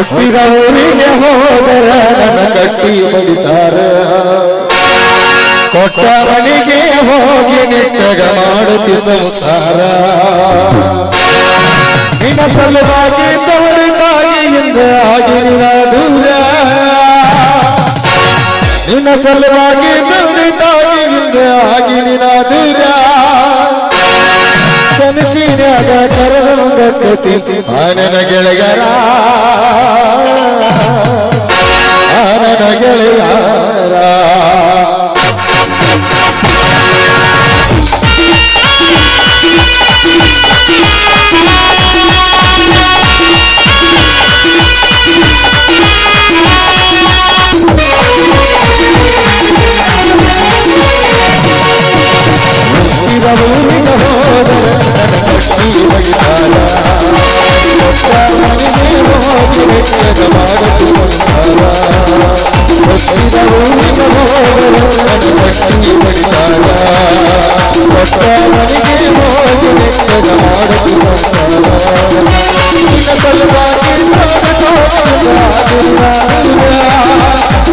ಹುಟ್ಟಿದ ಊರಿಗೆ ಹೋದರ ನನ್ನ ಕಟ್ಟಿ ಬಡಿತಾರ ಕೊಟ್ಟ ಮನೆಗೆ ಹೋಗಿ ನಿಟ್ಟಗ ಮಾಡುತ್ತಿ ಸಂಸಾರ. ನಿನ್ನ ಸಲುವಾಗಿ ತವರ ತಾಯಿಯಿಂದ ಆಗಿ ನಿನ್ನ ದೂರ. ನಿನ್ನ ಸಲುವಾಗಿ ತಂದೆ ತಾಯಿಯಿಂದ ಆಗಿ ನಿನ್ನ ದೂರ. ಕನಸಿನಾಗ ಕರಂಗ ಕತಿ ಆನನ ಗೆಳೆಯರ. ಆನನ ಗೆಳೆಯರ. ಊರಿಗೆ ಹೋದರೆ ನನ್ನ ಕಟ್ಟಿ ಬಡಿತಾರ ಕೊಟ್ಟ ಮನೆಗೆ ಹೋಗಿ ನಿಟ್ಟಗ ಮಾಡುತ್ತಿ ಸಂಸಾರ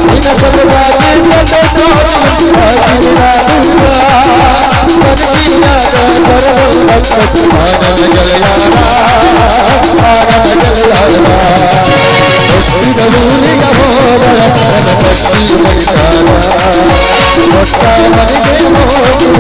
ನಿನ್ನ ಸಲುವಾಗಿ ತಂದೆ ತಾಯಿಯಿಂದ ಆಗಿನ ನಿನ್ನ ಸಲುವಾಗಿ ತಂದೆ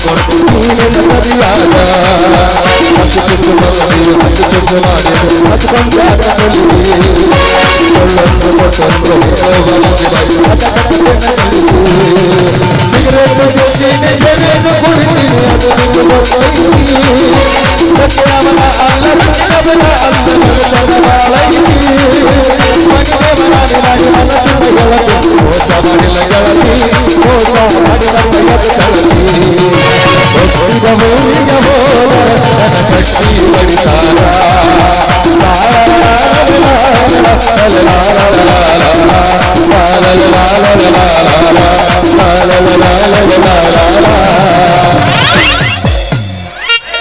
Secret, secret, secret, secret,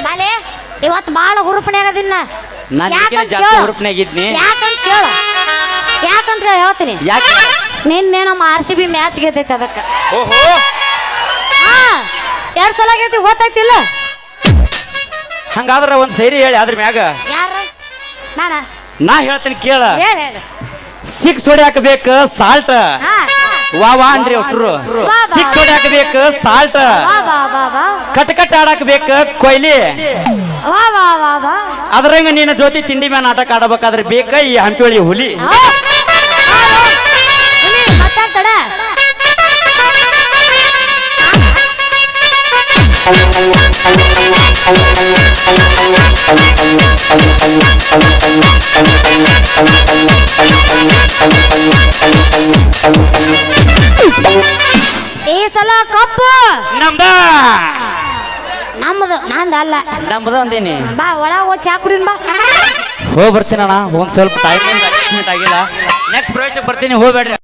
ಬಾಲೆ ಇವತ್ತು ಬಾಳ ಹುರುಪಣೆ ಆಗದಿನ್ನ. ನಾನ್ ಜಾಸ್ತಿ ಹುರುಪ್ನ್ಯಾಗಿದ್ನಿ. ಯಾಕಂತ ಕೇಳ. ಯಾಕಂತ ಹೇಳ್ತೀನಿ. ಯಾಕೆ? ನಿನ್ನೆ ನಮ್ಮ ಆರ್ ಸಿ ಬಿ ಮ್ಯಾಚ್ ಗೆದ್ದೈತೆ ಅದಕ್ಕೆ. ಓಹೋ. ಹಾ ಎರಡ್ ಸಲ ಗೆದ್ದಿ ಗೊತ್ತಾಯ್ತಿಲ್ಲ ಹಂಗಾದ್ರ ಒಂದ್ ಸೈರಿ ಹೇಳಿ ಅದ್ರ ಮ್ಯಾಗ. ಯಾರ? ನಾನ? ನಾ ಹೇಳ್ತೀನಿ ಕೇಳ. ಹೇಳ ಹೇಳ. ಸಿಕ್ಸ್ ಹೊಡ್ಯಾಕ ಬೇಕು ಸಾಲ್ಟ್. ಹಾ ವಾ ವಾ ಅಂದ್ರಿ ಒಟ್ರು. ಸಿಕ್ಸ್ ಹೊಡ್ಯಾಕ ಬೇಕು ಸಾಲ್ಟ್. ವಾ ವಾ ವಾ ವಾ. ಕಟ್ ಕಟ್ ಆಡಾಕ ಬೇಕು ಕೊಯ್ಲಿ. ವಾ ವಾ ವಾ ವಾ. ಅದ್ರಂಗ ನಿನ್ನ ಜೊತೆ ತಿಂಡಿ ಮ್ಯಾನ್ ನಾಟಕ ಆಡಬೇಕಾದ್ರೆ ಬೇಕ ಈ ಹಂಪಿಳಿ ಹುಲಿ. ಮಾತಾಡ್ತಾಡ ಈ ಸಲ ಕಪ್ಪು. ನಮ್ದ ನಮ್ಮದು ನಂದ ಅಲ್ಲ ನಮ್ದ ಅಂದೀನಿ. ಬಾ ಒಳಗ ಹೋಗಿ ಚಾ ಕುಡಿನ್ ಬಾ. ಹೋಗಿ ಬರ್ತೀನಣ್ಣ. ಒಂದ್ ಸ್ವಲ್ಪ ಅಡ್ಜಸ್ಟ್ಮೆಂಟ್ ಆಗಿಲ್ಲ. ನೆಕ್ಸ್ಟ್ ಪ್ರವೇಶಕ್ಕೆ ಬರ್ತೀನಿ ಹೋಗ್ಬೇಡ್ರಿ.